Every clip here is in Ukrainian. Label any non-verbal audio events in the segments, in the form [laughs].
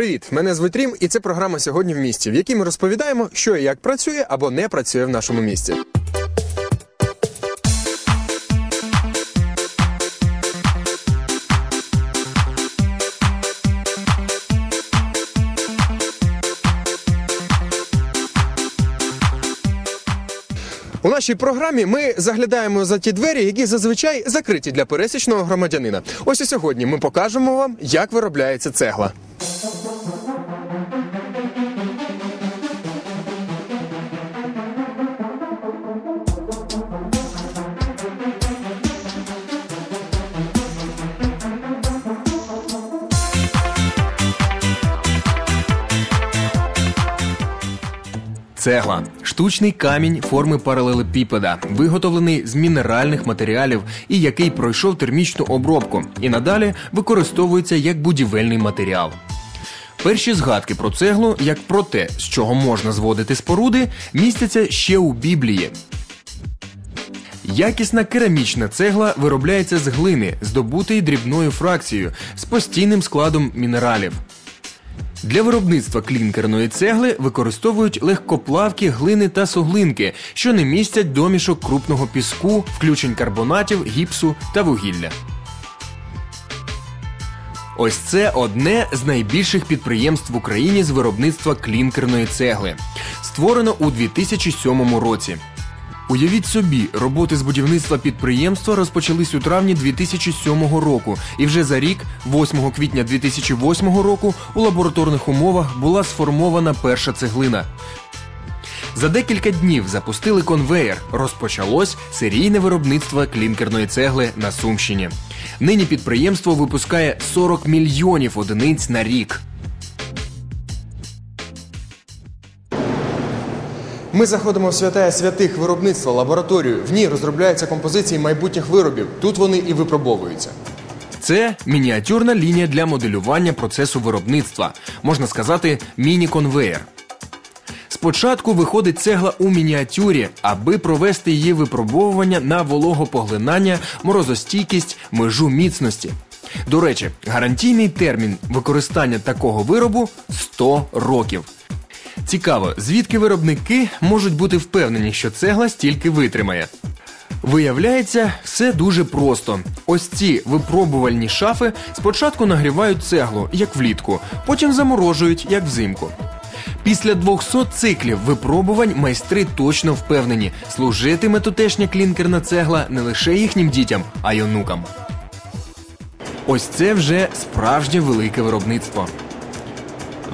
Привіт! Мене звуть Рім, і це програма сьогодні в місті, в якій ми розповідаємо, що і як працює або не працює в нашому місті. У нашій програмі ми заглядаємо за ті двері, які зазвичай закриті для пересічного громадянина. Ось і сьогодні ми покажемо вам, як виробляється цегла. Цегла штучний камінь форми паралелепіпеда, виготовлений з мінеральних матеріалів і який пройшов термічну обробку, і надалі використовується як будівельний матеріал. Перші згадки про цеглу, як про те, з чого можна зводити споруди, містяться ще у Біблії. Якісна керамічна цегла виробляється з глини, здобутої дрібною фракцією з постійним складом мінералів. Для виробництва клінкерної цегли використовують легкоплавкі глини та суглинки, що не містять домішок крупного піску, включень карбонатів, гіпсу та вугілля. Ось це одне з найбільших підприємств в Україні з виробництва клінкерної цегли. Створено у 2007 році. Уявіть собі, роботи з будівництва підприємства розпочались у травні 2007 року, і вже за рік, 8 квітня 2008 року, у лабораторних умовах була сформована перша цеглина. За декілька днів запустили конвеєр. Розпочалось серійне виробництво клінкерної цегли на Сумщині. Нині підприємство випускає 40 мільйонів одиниць на рік. Ми заходимо в святая святих виробництва, лабораторію. В ній розробляються композиції майбутніх виробів. Тут вони і випробовуються. Це мініатюрна лінія для моделювання процесу виробництва, можна сказати, міні-конвеєр. Спочатку виходить цегла у мініатюрі, аби провести її випробовування на вологопоглинання, морозостійкість, межу міцності. До речі, гарантійний термін використання такого виробу 100 років. Цікаво, звідки виробники можуть бути впевнені, що цегла стільки витримає. Виявляється, все дуже просто. Ось ці випробувальні шафи спочатку нагрівають цеглу, як влітку, потім заморожують, як взимку. Після 200 циклів випробувань майстри точно впевнені, служитиме тутешня клінкерна цегла не лише їхнім дітям, а й онукам. Ось це вже справжнє велике виробництво.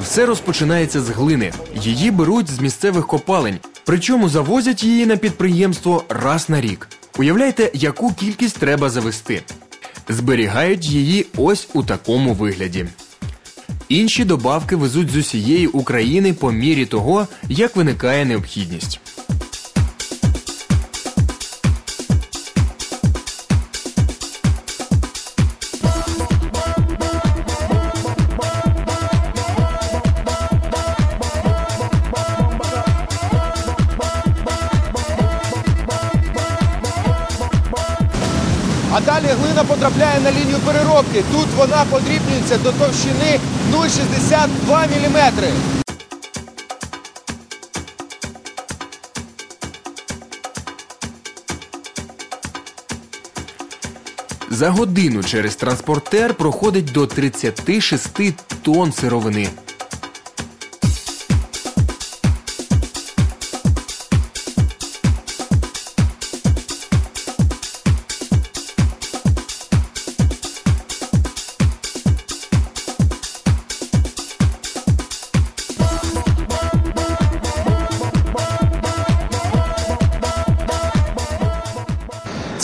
Все розпочинається з глини. Її беруть з місцевих копалень, причому завозять її на підприємство раз на рік. Уявляйте, яку кількість треба завести. Зберігають її ось у такому вигляді. Інші добавки везуть з усієї України по мірі того, як виникає необхідність. Далі глина потрапляє на лінію переробки. Тут вона подрібнюється до товщини 0,62 мм. За годину через транспортер проходить до 36 тонн сировини.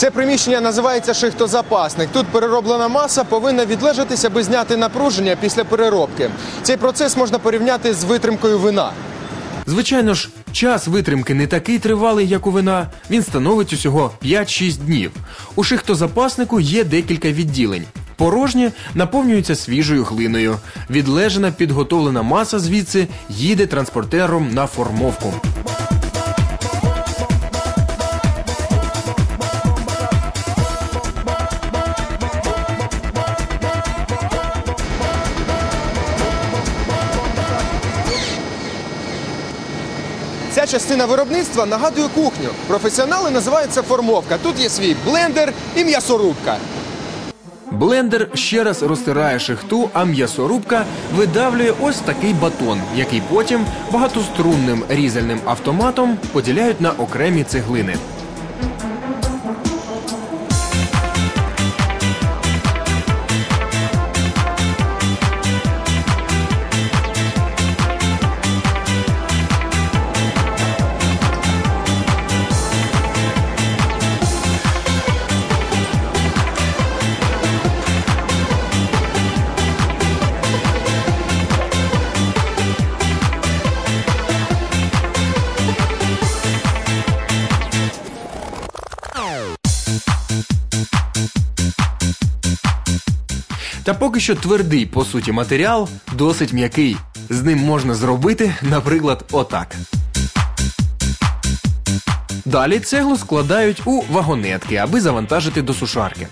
Це приміщення називається шихтозапасник. Тут перероблена маса повинна відлежатися, аби зняти напруження після переробки. Цей процес можна порівняти з витримкою вина. Звичайно ж, час витримки не такий тривалий, як у вина. Він становить усього 5-6 днів. У шихтозапаснику є декілька відділень. Порожнє наповнюється свіжою глиною. Відлежена підготовлена маса звідси їде транспортером на формовку. Ця частина виробництва нагадує кухню. Професіонали називають це формовка. Тут є свій блендер і м'ясорубка. Блендер ще раз розтирає шихту, а м'ясорубка видавлює ось такий батон, який потім багатострунним різальним автоматом поділяють на окремі цеглини. Та поки що твердий по суті матеріал досить м'який. З ним можна зробити, наприклад, отак. Далі цеглу складають у вагонетки, аби завантажити до сушарки.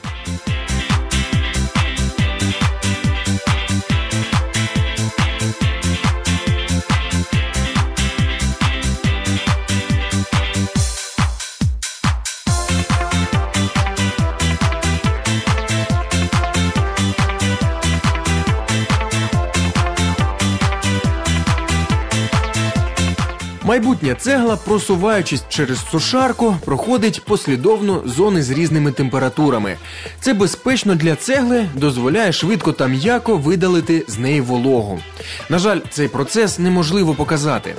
Майбутня цегла, просуваючись через сушарку, проходить послідовно зони з різними температурами. Це безпечно для цегли, дозволяє швидко та м'яко видалити з неї вологу. На жаль, цей процес неможливо показати.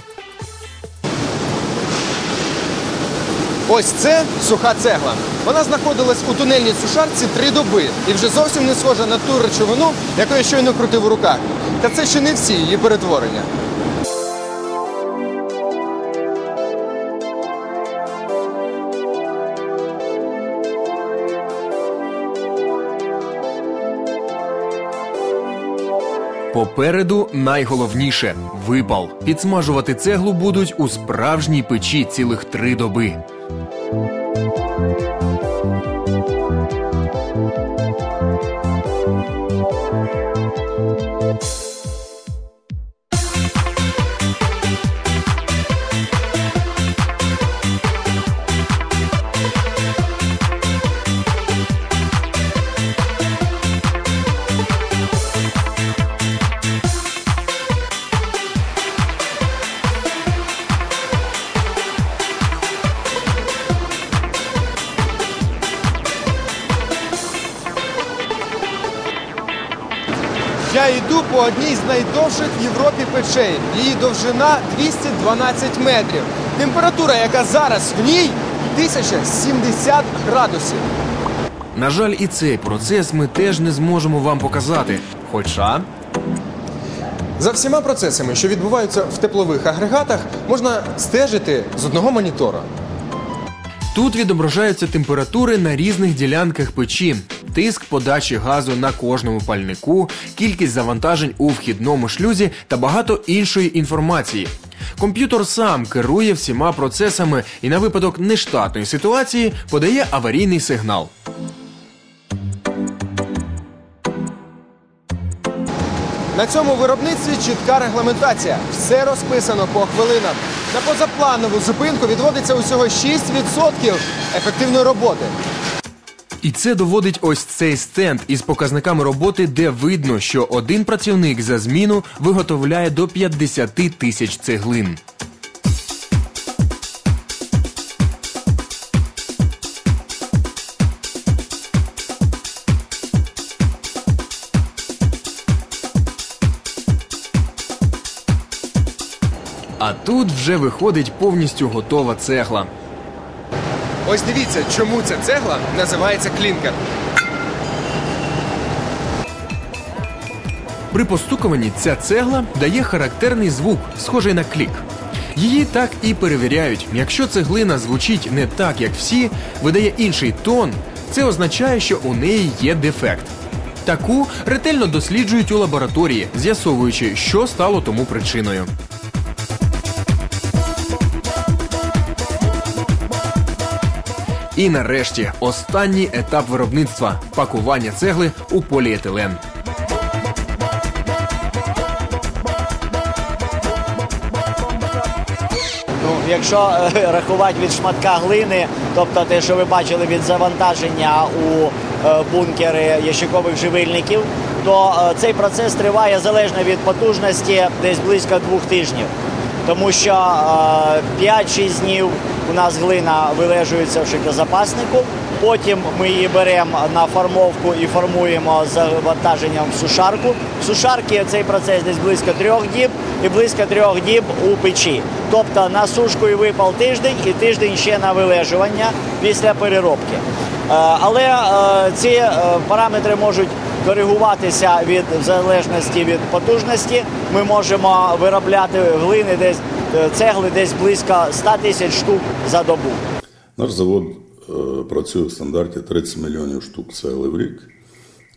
Ось це суха цегла. Вона знаходилась у тунельній сушарці три доби і вже зовсім не схожа на ту речовину, яку я щойно крутив у руках. Та це ще не всі її перетворення. Попереду найголовніше випал. Підсмажувати цеглу будуть у справжній печі цілих три доби. Я йду по одній з найдовших в Європі печей. Її довжина 212 метрів. Температура, яка зараз в ній 1070 градусів. На жаль, і цей процес ми теж не зможемо вам показати. Хоча. За всіма процесами, що відбуваються в теплових агрегатах, можна стежити з одного монітора. Тут відображаються температури на різних ділянках печі, тиск подачі газу на кожному пальнику, кількість завантажень у вхідному шлюзі та багато іншої інформації. Комп'ютер сам керує всіма процесами і на випадок нештатної ситуації подає аварійний сигнал. На цьому виробництві чітка регламентація. Все розписано по хвилинам. На позапланову зупинку відводиться усього 6% ефективної роботи. І це доводить ось цей стенд із показниками роботи, де видно, що один працівник за зміну виготовляє до 50 тисяч цеглин. А тут вже виходить повністю готова цегла. Ось дивіться, чому ця цегла називається клінкер. При постукуванні ця цегла дає характерний звук, схожий на клік. Її так і перевіряють. Якщо цеглина звучить не так, як всі, видає інший тон, це означає, що у неї є дефект. Таку ретельно досліджують у лабораторії, з'ясовуючи, що стало тому причиною. І нарешті останній етап виробництва пакування цегли у поліетилен. Ну, якщо е, [laughs] рахувати від шматка глини, тобто те, що ви бачили від завантаження у е, бункери ящикових живильників, то е, цей процес триває залежно від потужності десь близько двох тижнів. Тому що е, 5-6 днів у нас глина вилежується в шикозапаснику. Потім ми її беремо на формовку і формуємо з завантаженням в сушарку. В сушарці цей процес десь близько трьох діб і близько трьох діб у печі. Тобто на сушку і випал тиждень і тиждень ще на вилежування після переробки. Е, Але е, ці е, параметри можуть коригуватися від в залежності від потужності. Ми можемо виробляти глини десь цегли десь близько 100 тисяч штук за добу. Наш завод е, працює в стандарті 30 мільйонів штук цегли в рік,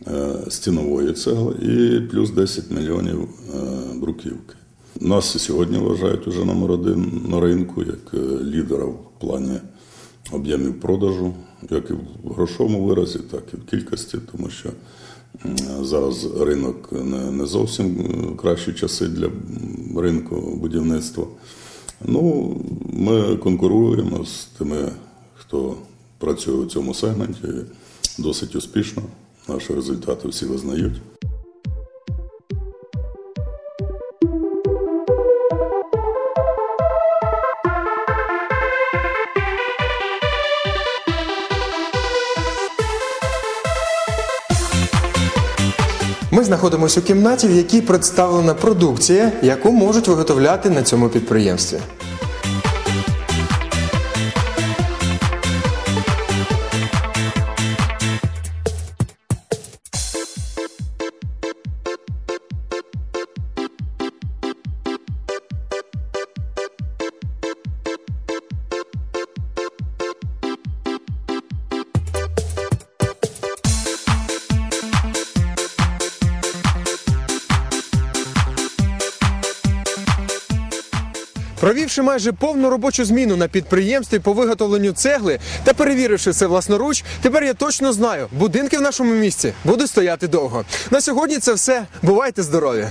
е, стінової цегли і плюс 10 мільйонів е, бруківки. Нас і сьогодні вважають уже номер один на ринку як е, лідера в плані об'ємів продажу, як і в грошовому виразі, так і в кількості, тому що зараз ринок не, зовсім е, кращі часи для ринку будівництва. Ну, ми конкуруємо з тими, хто працює у цьому сегменті досить успішно. Наші результати всі визнають. Ми знаходимося у кімнаті, в якій представлена продукція, яку можуть виготовляти на цьому підприємстві. Провівши майже повну робочу зміну на підприємстві по виготовленню цегли та перевіривши це власноруч, тепер я точно знаю, будинки в нашому місті будуть стояти довго. На сьогодні це все. Бувайте здорові!